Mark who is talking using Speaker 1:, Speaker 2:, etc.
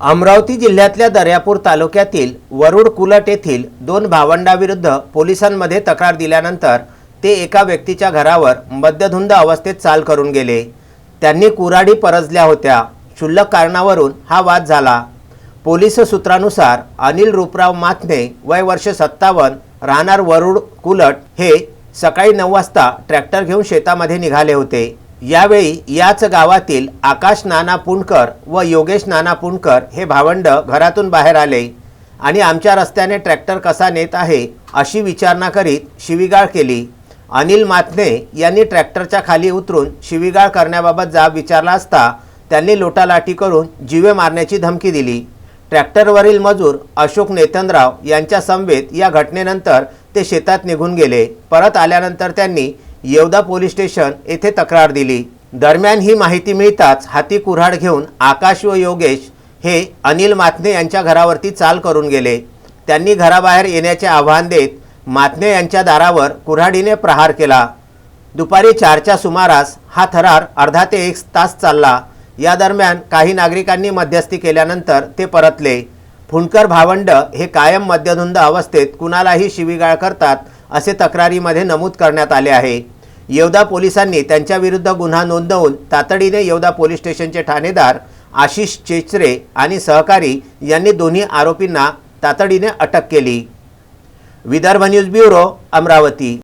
Speaker 1: अमरावती जिल्ह्यातल्या दर्यापूर तालुक्यातील वरुड कुलट येथील दोन भावंडाविरुद्ध पोलिसांमध्ये तक्रार दिल्यानंतर ते एका व्यक्तीच्या घरावर मद्यधुंद अवस्थेत चाल करून गेले. त्यांनी कुऱ्हाडी परजल्या होत्या. क्षुल्लक कारणावरून हा वाद झाला. पोलीस सूत्रानुसार अनिल रूपराव माथने वय वर्ष सत्तावन्न राहणार वरुड कुलट हे सकाळी नऊ वाजता ट्रॅक्टर घेऊन शेतामध्ये निघाले होते. यावेळी याच गावातील आकाश नाना पुणकर व योगेश नाना पुणकर हे भावंड घरातून बाहेर आले आणि आमच्या रस्त्याने ट्रॅक्टर कसा नेत आहे अशी विचारणा करीत शिवीगाळ केली. अनिल माथने यांनी ट्रॅक्टरच्या खाली उतरून शिवीगाळ करण्याबाबत जाब विचारला असता त्यांनी लोटालाटी करून जीवे मारण्याची धमकी दिली. ट्रॅक्टरवरील मजूर अशोक नेतनराव यांच्या समवेत या घटनेनंतर ते शेतात निघून गेले. परत आल्यानंतर त्यांनी येवदा पोलीस स्टेशन येथे तक्रार दिली. दरम्यान ही माहिती मिळताच हाती कुऱ्हाड घेऊन आकाश व योगेश हे अनिल माथने यांच्या घरावरती चाल करून गेले. त्यांनी घराबाहेर येण्याचे आव्हान देत माथने यांच्या दारावर कुऱ्हाडीने प्रहार केला. दुपारी चारच्या सुमारास हा थरार अर्धा ते एक तास चालला. या दरम्यान काही नागरिकांनी मध्यस्थी केल्यानंतर ते परतले. फुंडकर भावंड हे कायम मद्यधुंद अवस्थेत कुणालाही शिवीगाळ करतात असे तक्रारीमध्ये नमूद करण्यात आले आहे. येवदा पोलिसांनी त्यांच्याविरुद्ध गुन्हा नोंदवून तातडीने येवदा पोलीस स्टेशनचे ठाणेदार आशिष चेचरे आणि सहकारी यांनी दोन्ही आरोपींना तातडीने अटक केली. Vidarbha news bureau Amravati.